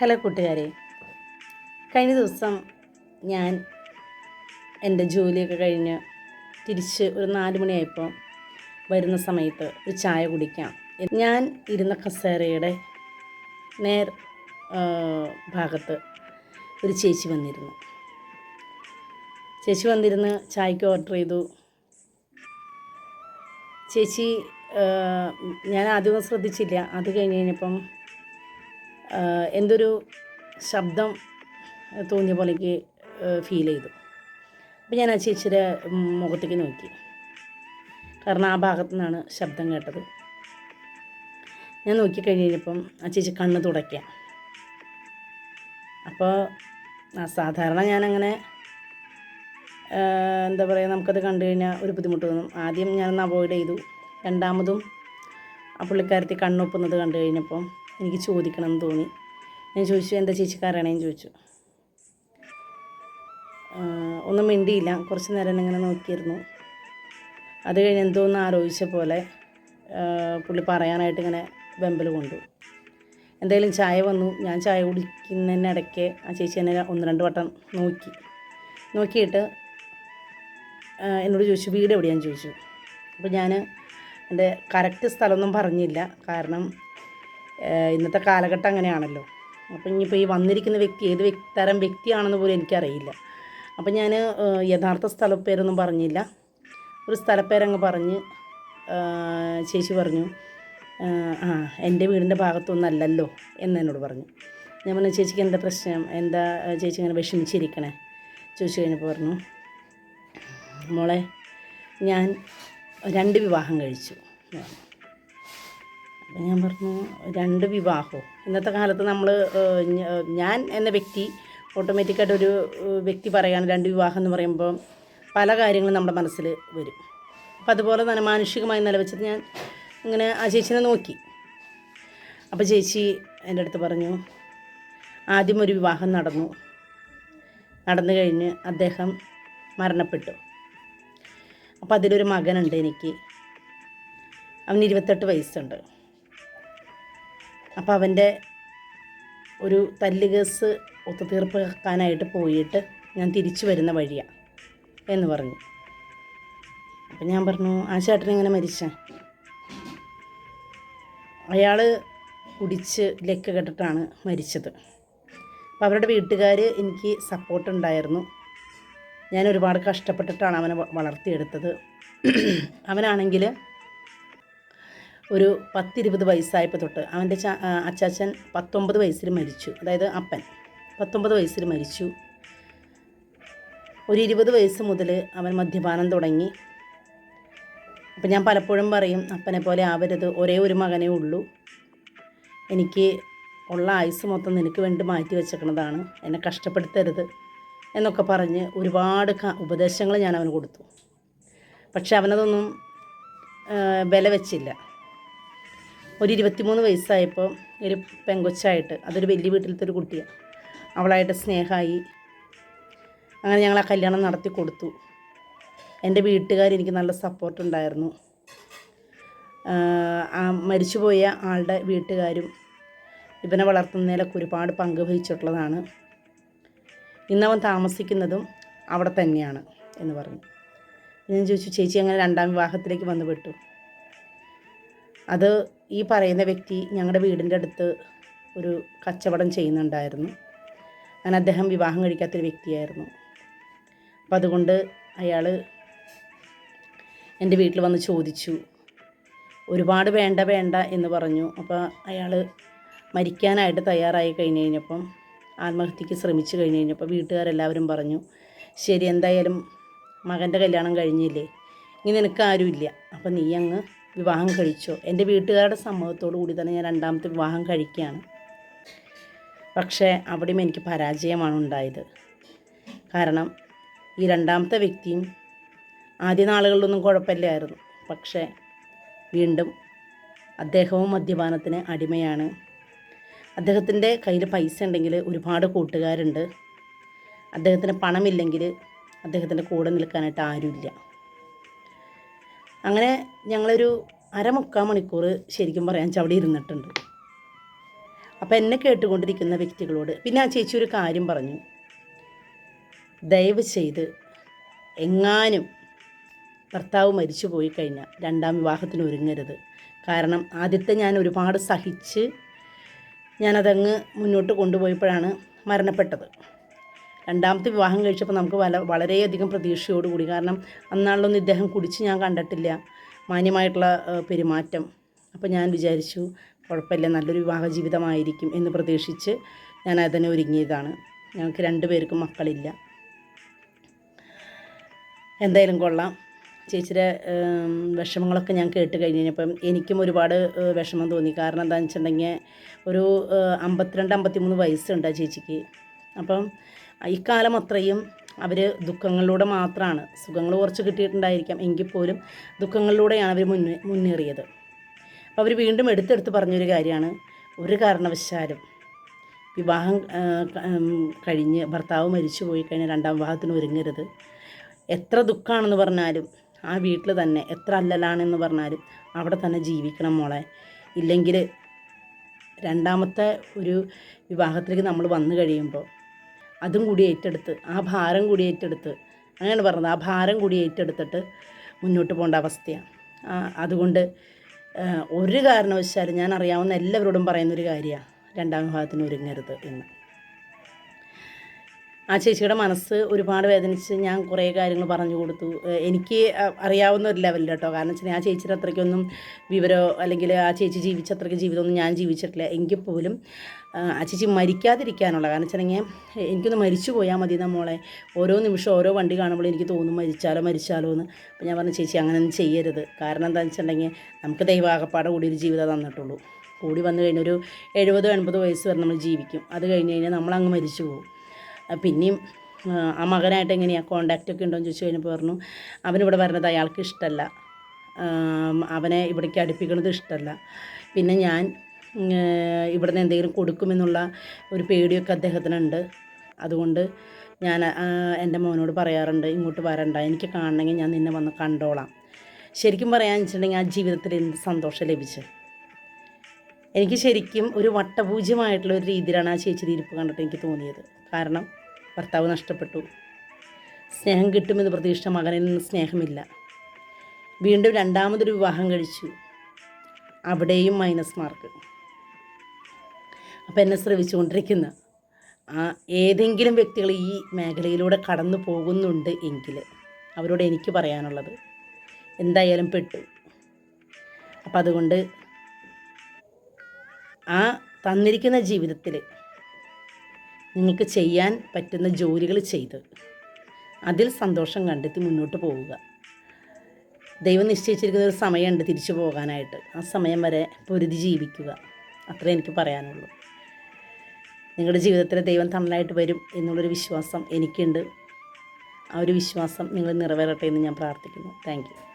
Hello കൂട്ടുകാരെ. കഴിഞ്ഞ ദിവസം ഞാൻ എന്റെ ജോലിയൊക്കെ കഴിഞ്ഞ് തിരിച്ച് ഒരു നാല് മണിയായപ്പോൾ വരുന്ന സമയത്ത് ഒരു ചായ കുടിക്കാം. ഞാൻ ഇരുന്ന കസേരയുടെ നേർ ഭാഗത്ത് ഒരു ചേച്ചി വന്നിരുന്നു. ചേച്ചി വന്നിരുന്ന് ചായക്ക് ഓർഡർ ചെയ്തു. ചേച്ചി ഞാൻ ആദ്യമൊന്നും ശ്രദ്ധിച്ചില്ല. അത് കഴിഞ്ഞ് കഴിഞ്ഞപ്പം എന്തൊരു ശബ്ദം തോന്നിയ പോലെ എനിക്ക് ഫീൽ ചെയ്തു. അപ്പം ഞാൻ ആ ചേച്ചിയുടെ മുഖത്തേക്ക് നോക്കി. കാരണം ആ ഭാഗത്തു നിന്നാണ് ശബ്ദം കേട്ടത്. ഞാൻ നോക്കിക്കഴിഞ്ഞപ്പം ആ ചേച്ചി കണ്ണ് തുടയ്ക്കാം. അപ്പോൾ സാധാരണ ഞാനങ്ങനെ എന്താ പറയുക നമുക്കത് കണ്ടു കഴിഞ്ഞാൽ ഒരു ബുദ്ധിമുട്ട് തോന്നും. ആദ്യം ഞാനൊന്ന് അവോയ്ഡ് ചെയ്തു. രണ്ടാമതും ആ പുള്ളിക്കാരത്തി കണ്ണൊപ്പുന്നത് കണ്ടു കഴിഞ്ഞപ്പം എനിക്ക് ചോദിക്കണം എന്ന് തോന്നി. ഞാൻ ചോദിച്ചു എന്താ ചേച്ചിക്കാരാണേന്ന് ചോദിച്ചു. ഒന്നും മിണ്ടിയില്ല. കുറച്ച് നേരം ഇങ്ങനെ നോക്കിയിരുന്നു. അത് കഴിഞ്ഞ് എന്തോന്ന് ആലോചിച്ച പോലെ പുള്ളി പറയാനായിട്ട് ഇങ്ങനെ വെമ്പൽ കൊണ്ടു. എന്തായാലും ചായ വന്നു. ഞാൻ ചായ കുടിക്കുന്നതിനിടയ്ക്ക് ആ ചേച്ചി എന്നെ ഒന്ന് രണ്ട് വട്ടം നോക്കി. നോക്കിയിട്ട് എന്നോട് ചോദിച്ചു വീട് എവിടെയാന്ന്? ചോദിച്ചു. അപ്പോൾ ഞാൻ എന്റെ കറക്റ്റ് സ്ഥലമൊന്നും പറഞ്ഞില്ല. കാരണം ഇന്നത്തെ കാലഘട്ടം അങ്ങനെയാണല്ലോ. അപ്പം ഇനിയിപ്പോൾ ഈ വന്നിരിക്കുന്ന വ്യക്തി ഏത് തരം വ്യക്തിയാണെന്ന് പോലും എനിക്കറിയില്ല. അപ്പം ഞാൻ യഥാർത്ഥ സ്ഥലപ്പേരൊന്നും പറഞ്ഞില്ല. ഒരു സ്ഥലപ്പേരങ്ങ് പറഞ്ഞ് ചേച്ചി പറഞ്ഞു ആ എന്റെ വീടിന്റെ ഭാഗത്തൊന്നല്ലല്ലോ എന്ന് എന്നോട് പറഞ്ഞു. ഞാൻ പറഞ്ഞു ചേച്ചിക്ക് എന്താ പ്രശ്നം? എന്താ ചേച്ചി ഇങ്ങനെ വിഷമിച്ചിരിക്കണേ? ചോദിച്ചു കഴിഞ്ഞപ്പോൾ പറഞ്ഞു മോളെ ഞാൻ രണ്ട് വിവാഹം കഴിച്ചു. അപ്പം ഞാൻ പറഞ്ഞു രണ്ട് വിവാഹമോ ഇന്നത്തെ കാലത്ത് നമ്മൾ ഞാൻ എന്ന വ്യക്തി ഓട്ടോമാറ്റിക്കായിട്ട് ഒരു വ്യക്തി പറയാണ് രണ്ട് വിവാഹം എന്ന് പറയുമ്പോൾ പല കാര്യങ്ങളും നമ്മുടെ മനസ്സിൽ വരും. അപ്പം അതുപോലെ തന്നെ മാനുഷികമായി നിലവെച്ചിട്ട് ഞാൻ ഇങ്ങനെ ആ ചേച്ചിനെ നോക്കി. അപ്പോൾ ചേച്ചി എന്റെ അടുത്ത് പറഞ്ഞു ആദ്യം ഒരു വിവാഹം നടന്നു. നടന്നു കഴിഞ്ഞ് അദ്ദേഹം മരണപ്പെട്ടു. അപ്പോൾ അതിലൊരു മകനുണ്ട് എനിക്ക്. അവന് ഇരുപത്തെട്ട് വയസ്സുണ്ട്. അപ്പോൾ അവന്റെ ഒരു തല്ല് കേസ് ഒത്തുതീർപ്പാക്കാനായിട്ട് പോയിട്ട് ഞാൻ തിരിച്ചു വരുന്ന വഴിയാണ് എന്ന് പറഞ്ഞു. അപ്പം ഞാൻ പറഞ്ഞു ആ ചേട്ടൻ ഇങ്ങനെ മരിച്ച? അയാൾ കുടിച്ച് ലെക്ക് കെട്ടിട്ടാണ് മരിച്ചത്. അപ്പോൾ അവരുടെ വീട്ടുകാർ എനിക്ക് സപ്പോർട്ട് ഉണ്ടായിരുന്നു. ഞാൻ ഒരുപാട് കഷ്ടപ്പെട്ടിട്ടാണ് അവനെ വളർത്തിയെടുത്തത്. അവനാണെങ്കിൽ ഒരു പത്തിരുപത് വയസ്സായപ്പോൾ തൊട്ട് അവന്റെ അച്ചാച്ചൻ പത്തൊമ്പത് വയസ്സിൽ മരിച്ചു. അതായത് അപ്പൻ. പത്തൊമ്പത് വയസ്സിൽ മരിച്ചു. ഒരു ഇരുപത് വയസ്സ് മുതൽ അവൻ മദ്യപാനം തുടങ്ങി. അപ്പം ഞാൻ പലപ്പോഴും പറയും അപ്പനെ പോലെ ആവരുത്. ഒരേ ഒരു മകനേ ഉള്ളൂ. എനിക്ക് ഉള്ള ആയുസ് മൊത്തം നിനക്ക് വേണ്ടി മാറ്റി വെച്ചേക്കണതാണ്. എന്നെ കഷ്ടപ്പെടുത്തരുത്. എന്നൊക്കെ പറഞ്ഞ് ഒരുപാട് ഉപദേശങ്ങൾ ഞാൻ അവന് കൊടുത്തു. പക്ഷെ അവനതൊന്നും വില വെച്ചില്ല ഒരു ഇരുപത്തിമൂന്ന് വയസ്സായപ്പോൾ ഒരു പെങ്കൊച്ചായിട്ട് അതൊരു വലിയ വീട്ടിലത്തെ ഒരു കുട്ടിയാണ് അവളായിട്ട് സ്നേഹമായി. അങ്ങനെ ഞങ്ങൾ ആ കല്യാണം നടത്തി കൊടുത്തു. എന്റെ വീട്ടുകാർ എനിക്ക് നല്ല സപ്പോർട്ട് ഉണ്ടായിരുന്നു. ആ മരിച്ചുപോയ ആളുടെ വീട്ടുകാരും ഇവനെ വളർത്തുന്നതിലൊക്കെ ഒരുപാട് പങ്ക് വഹിച്ചിട്ടുള്ളതാണ്. ഇന്നവൻ താമസിക്കുന്നതും അവിടെ തന്നെയാണ് എന്ന് പറഞ്ഞു. ഞാൻ ചോദിച്ചു ചേച്ചി അങ്ങനെ രണ്ടാം വിവാഹത്തിലേക്ക് വന്നു പെട്ടു. അത് ഈ പറയുന്ന വ്യക്തി ഞങ്ങളുടെ വീടിന്റെ അടുത്ത് ഒരു കച്ചവടം ചെയ്യുന്നുണ്ടായിരുന്നു. അങ്ങനെ അദ്ദേഹം വിവാഹം കഴിക്കാത്തൊരു വ്യക്തിയായിരുന്നു. അപ്പം അതുകൊണ്ട് അയാൾ എന്റെ വീട്ടിൽ വന്ന് ചോദിച്ചു. ഒരുപാട് വേണ്ട വേണ്ട എന്ന് പറഞ്ഞു. അപ്പോൾ അയാൾ മരിക്കാനായിട്ട് തയ്യാറായി കഴിഞ്ഞ് കഴിഞ്ഞപ്പം ആത്മഹത്യക്ക് ശ്രമിച്ചു കഴിഞ്ഞ് കഴിഞ്ഞപ്പോൾ വീട്ടുകാരെല്ലാവരും പറഞ്ഞു ശരി എന്തായാലും മകന്റെ കല്യാണം കഴിഞ്ഞില്ലേ? ഇനി നിനക്ക് ആരുമില്ല. അപ്പം നീ അങ്ങ് വിവാഹം കഴിച്ചോ. എന്റെ വീട്ടുകാരുടെ സമ്മതത്തോടു കൂടി തന്നെ ഞാൻ രണ്ടാമത്തെ വിവാഹം കഴിക്കുകയാണ്. പക്ഷേ അവിടെയും എനിക്ക് പരാജയമാണ് ഉണ്ടായത്. കാരണം ഈ രണ്ടാമത്തെ വ്യക്തിയും ആദ്യ നാളുകളിലൊന്നും കുഴപ്പമില്ലായിരുന്നു. പക്ഷേ വീണ്ടും അദ്ദേഹവും മദ്യപാനത്തിന് അടിമയാണ്. അദ്ദേഹത്തിന്റെ കയ്യിൽ പൈസ ഉണ്ടെങ്കിൽ ഒരുപാട് കൂട്ടുകാരുണ്ട്. അദ്ദേഹത്തിന് പണമില്ലെങ്കിൽ അദ്ദേഹത്തിന്റെ കൂടെ നിൽക്കാനായിട്ട് ആരുമില്ല. അങ്ങനെ ഞങ്ങളൊരു അരമുക്കാൽ മണിക്കൂർ ശരിക്കും പറയാൻ അവിടെ ഇരുന്നിട്ടുണ്ട്. അപ്പം എന്നെ കേട്ടുകൊണ്ടിരിക്കുന്ന വ്യക്തികളോട് പിന്നെ ആ ചേച്ചി ഒരു കാര്യം പറഞ്ഞു. ദയവ് ചെയ്ത് എങ്ങാനും ഭർത്താവ് മരിച്ചു പോയി കഴിഞ്ഞാൽ രണ്ടാം വിവാഹത്തിന് ഒരുങ്ങരുത്. കാരണം ആദ്യത്തെ ഞാൻ ഒരുപാട് സഹിച്ച് ഞാനതങ്ങ് മുന്നോട്ട് കൊണ്ടുപോയപ്പോഴാണ് മരണപ്പെട്ടത്. രണ്ടാമത്തെ വിവാഹം കഴിച്ചപ്പോൾ നമുക്ക് വല വളരെയധികം പ്രതീക്ഷയോടുകൂടി കാരണം അന്നാളിലൊന്നും ഇദ്ദേഹം കുടിച്ച് ഞാൻ കണ്ടിട്ടില്ല. മാന്യമായിട്ടുള്ള പെരുമാറ്റം. അപ്പോൾ ഞാൻ വിചാരിച്ചു കുഴപ്പമില്ല നല്ലൊരു വിവാഹ ജീവിതമായിരിക്കും എന്ന് പ്രതീക്ഷിച്ച് ഞാൻ അതിനെ ഒരുങ്ങിയതാണ്. ഞങ്ങൾക്ക് രണ്ടുപേർക്കും മക്കളില്ല. എന്തായാലും കൊള്ളാം. ചേച്ചിയുടെ വിഷമങ്ങളൊക്കെ ഞാൻ കേട്ട് കഴിഞ്ഞപ്പം എനിക്കും ഒരുപാട് വിഷമം തോന്നി. കാരണം എന്താണെന്ന് വെച്ചിട്ടുണ്ടെങ്കിൽ ഒരു അമ്പത്തിരണ്ട് അമ്പത്തിമൂന്ന് വയസ്സുണ്ട് ആ ചേച്ചിക്ക്. അപ്പം ഇക്കാലം അത്രയും അവർ ദുഃഖങ്ങളിലൂടെ മാത്രമാണ് സുഖങ്ങൾ കുറച്ച് കിട്ടിയിട്ടുണ്ടായിരിക്കാം. എങ്കിൽ പോലും ദുഃഖങ്ങളിലൂടെയാണ് അവർ മുന്നേ മുന്നേറിയത്. അപ്പോൾ അവർ വീണ്ടും എടുത്തെടുത്ത് പറഞ്ഞൊരു കാര്യമാണ്. ഒരു കാരണവശാലും വിവാഹം കഴിഞ്ഞ് ഭർത്താവ് മരിച്ചു പോയി കഴിഞ്ഞാൽ രണ്ടാം വിവാഹത്തിന് ഒരുങ്ങരുത്. എത്ര ദുഃഖമാണെന്ന് പറഞ്ഞാലും ആ വീട്ടിൽ തന്നെ എത്ര അല്ലലാണെന്ന് പറഞ്ഞാലും അവിടെ തന്നെ ജീവിക്കണം മോളെ. ഇല്ലെങ്കിൽ രണ്ടാമത്തെ ഒരു വിവാഹത്തിലേക്ക് നമ്മൾ വന്നു കഴിയുമ്പോൾ അതും കൂടി ഏറ്റെടുത്ത് ആ ഭാരം കൂടി ഏറ്റെടുത്ത് അങ്ങനെയാണ് പറഞ്ഞത്. ആ ഭാരം കൂടി ഏറ്റെടുത്തിട്ട് മുന്നോട്ട് പോകേണ്ട അവസ്ഥയാണ്. അതുകൊണ്ട് ഒരു കാരണവശാലും ഞാൻ അറിയാവുന്ന എല്ലാവരോടും പറയുന്നൊരു കാര്യമാണ് രണ്ടാം വിഭാഗത്തിന് ഒരുങ്ങരുത് എന്ന്. ആ ചേച്ചിയുടെ മനസ്സ് ഒരുപാട് വേദനിച്ച് ഞാൻ കുറേ കാര്യങ്ങൾ പറഞ്ഞു കൊടുത്തു. എനിക്ക് അറിയാവുന്ന ഒരു ലെവലിൽ കേട്ടോ. കാരണം വെച്ചാൽ ആ ചേച്ചിയുടെ അത്രയ്ക്കൊന്നും വിവരമോ അല്ലെങ്കിൽ ആ ചേച്ചി ജീവിച്ച അത്രയ്ക്ക് ജീവിതമൊന്നും ഞാൻ ജീവിച്ചിട്ടില്ല. എങ്കിൽ പോലും ആ, ചേച്ചി മരിക്കാതിരിക്കാനുള്ള കാരണം വെച്ചിട്ടുണ്ടെങ്കിൽ എനിക്കൊന്ന് മരിച്ചു പോയാൽ മതി നമ്മളെ ഓരോ നിമിഷം ഓരോ വണ്ടി കാണുമ്പോൾ എനിക്ക് തോന്നും മരിച്ചാലോ മരിച്ചാലോ എന്ന്. അപ്പോൾ ഞാൻ പറഞ്ഞു ചേച്ചി അങ്ങനെയൊന്നും ചെയ്യരുത്. കാരണം എന്താണെന്ന് വെച്ചിട്ടുണ്ടെങ്കിൽ നമുക്ക് ദൈവാകപ്പാടെ കൂടി ഒരു ജീവിതം തന്നിട്ടുള്ളൂ. കൂടി വന്നു കഴിഞ്ഞാൽ ഒരു എഴുപതോ എൺപതോ വയസ്സ് വരെ നമ്മൾ ജീവിക്കും. അത് കഴിഞ്ഞ് കഴിഞ്ഞാൽ നമ്മളങ്ങ് മരിച്ചു പോകും. പിന്നെയും ആ, മകനായിട്ട് എങ്ങനെയാണ് കോണ്ടാക്റ്റ് ഒക്കെ ഉണ്ടോ എന്ന് ചോദിച്ചു കഴിഞ്ഞപ്പോൾ പറഞ്ഞു അവനിവിടെ വരുന്നത് അയാൾക്ക് ഇഷ്ടമല്ല അവനെ ഇവിടേക്ക് അടുപ്പിക്കുന്നത് ഇഷ്ടമല്ല പിന്നെ ഞാൻ ഇവിടുന്ന് എന്തെങ്കിലും കൊടുക്കുമെന്നുള്ള ഒരു പേടിയൊക്കെ അദ്ദേഹത്തിനുണ്ട്. അതുകൊണ്ട് ഞാൻ എന്റെ മോനോട് പറയാറുണ്ട് ഇങ്ങോട്ട് വരണ്ട. എനിക്ക് കാണണമെങ്കിൽ ഞാൻ നിന്നെ വന്ന് കണ്ടോളാം. ശരിക്കും പറയാന്ന് വെച്ചിട്ടുണ്ടെങ്കിൽ ആ ജീവിതത്തിൽ എന്ത് സന്തോഷം ലഭിച്ചത് എനിക്ക് ശരിക്കും ഒരു വട്ടപൂജ്യമായിട്ടുള്ള ഒരു രീതിയിലാണ് ആ ചേച്ചിയുടെ ഇരിപ്പ് കണ്ടിട്ട് എനിക്ക് തോന്നിയത്. കാരണം ഭർത്താവ് നഷ്ടപ്പെട്ടു. സ്നേഹം കിട്ടുമെന്ന് പ്രതീക്ഷിച്ച മകനിൽ നിന്ന് സ്നേഹമില്ല. വീണ്ടും രണ്ടാമതൊരു വിവാഹം കഴിച്ചു. അവിടെയും മൈനസ് മാർക്ക് അപ്പം എന്നെ ശ്രമിച്ചുകൊണ്ടിരിക്കുന്ന ആ ഏതെങ്കിലും വ്യക്തികൾ ഈ മേഖലയിലൂടെ കടന്നു പോകുന്നുണ്ട് എങ്കിൽ അവരോട് എനിക്ക് പറയാനുള്ളത് എന്തായാലും പെട്ടു. അപ്പം അതുകൊണ്ട് ആ തന്നിരിക്കുന്ന ജീവിതത്തിൽ നിങ്ങൾക്ക് ചെയ്യാൻ പറ്റുന്ന ജോലികൾ ചെയ്ത്. അതിൽ സന്തോഷം കണ്ടെത്തി മുന്നോട്ട് പോവുക. ദൈവം നിശ്ചയിച്ചിരിക്കുന്ന ഒരു സമയമുണ്ട് തിരിച്ചു പോകാനായിട്ട്. ആ സമയം വരെ പൊരുതി ജീവിക്കുക. അത്രേ എനിക്ക് പറയാനുള്ളൂ. നിങ്ങളുടെ ജീവിതത്തിൽ ദൈവം തന്നായിട്ട് വരും എന്നുള്ളൊരു വിശ്വാസം എനിക്കുണ്ട്. ആ ഒരു വിശ്വാസം നിങ്ങൾ നിറവേറട്ടെ എന്ന് ഞാൻ പ്രാർത്ഥിക്കുന്നു. താങ്ക്